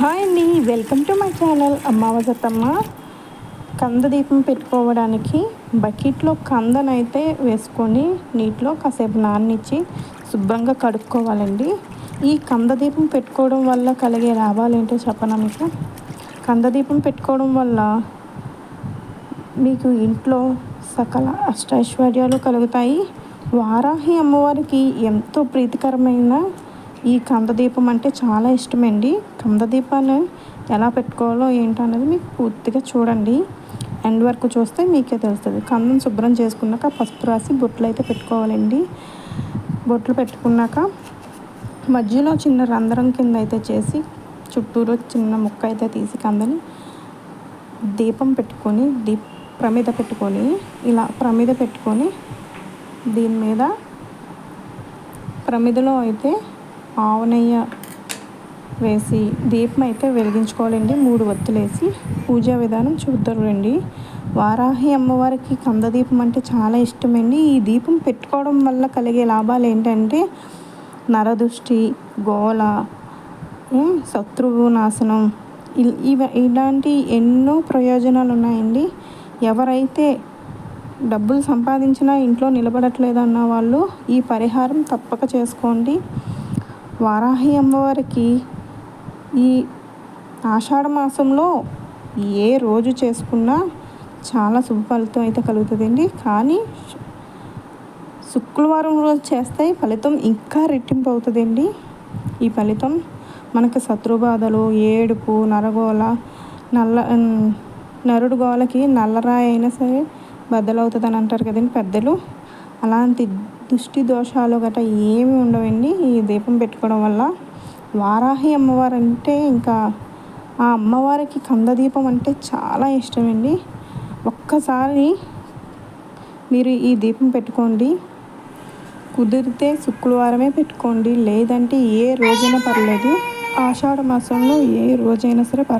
Hi అండి. Welcome to my channel. అమ్మావజతమ్మ కంద దీపం పెట్టుకోవడానికి బకెట్లో కందనైతే వేసుకొని నీటిలో కాసేపు నాన్నిచ్చి శుభ్రంగా కడుక్కోవాలండి. ఈ కంద దీపం పెట్టుకోవడం వల్ల కలిగే లాభాలు ఏంటో చెప్పనా మీకు? కంద దీపం పెట్టుకోవడం వల్ల మీకు ఇంట్లో సకల అష్టైశ్వర్యాలు కలుగుతాయి. వారాహి అమ్మవారికి ఎంతో ప్రీతికరమైన ఈ కందదీపం అంటే చాలా ఇష్టమండి. కందదీపాలు ఎలా పెట్టుకోవాలో ఏంటన్నది మీకు పూర్తిగా చూడండి. ఎండ్ వరకు చూస్తే మీకే తెలుస్తుంది. కందం శుభ్రం చేసుకున్నాక పసుపు రాసి బొట్లు అయితే పెట్టుకోవాలండి. బొట్లు పెట్టుకున్నాక మధ్యలో చిన్న రంధ్రం కింద అయితే చేసి చుట్టూరు చిన్న ముక్క అయితే తీసి కందని దీపం పెట్టుకొని దీప్ ప్రమిద పెట్టుకొని ఇలా ప్రమిద పెట్టుకొని దీని మీద ప్రమిదలో అయితే ఆవు నెయ్యి వేసి దీపం అయితే వెలిగించుకోవాలండి. మూడు వత్తులేసి పూజా విధానం చూద్దరుండి వారాహి అమ్మవారికి కంద దీపం అంటే చాలా ఇష్టమండి. ఈ దీపం పెట్టుకోవడం వల్ల కలిగే లాభాలు ఏంటంటే నరదృష్టి గోల శత్రువు నాశనం. ఇవ ఇలాంటి ఎన్నో ప్రయోజనాలు ఉన్నాయండి ఎవరైతే డబ్బులు సంపాదించినా ఇంట్లో నిలబడట్లేదన్న వాళ్ళు ఈ పరిహారం తప్పక చేసుకోండి. వారాహి అమ్మవారికి ఈ ఆషాఢ మాసంలో ఏ రోజు చేసుకున్నా చాలా శుభ ఫలితం అయితే కలుగుతుందండి. కానీ శుక్రవారం రోజు చేస్తే ఫలితం ఇంకా రెట్టింపు అవుతుందండి. ఈ ఫలితం మనకు శత్రుబాధలు ఏడుపు నరగోల నల్ల నరుడు గోలకి నల్లరాయి అయినా సరే బద్దలవుతుందని అంటారు కదండి పెద్దలు. అలాంటి దృష్టి దోషాలు గట్రా ఏమి ఉండవండి. ఈ దీపం పెట్టుకోవడం వల్ల వారాహి అమ్మవారు అంటే ఇంకా ఆ అమ్మవారికి కంద దీపం అంటే చాలా ఇష్టమండి. ఒక్కసారి మీరు ఈ దీపం పెట్టుకోండి. కుదిరితే శుక్రవారమే పెట్టుకోండి. లేదంటే ఏ రోజైనా పర్లేదు. ఆషాఢ మాసంలో ఏ రోజైనా సరే పర్వాలేదు.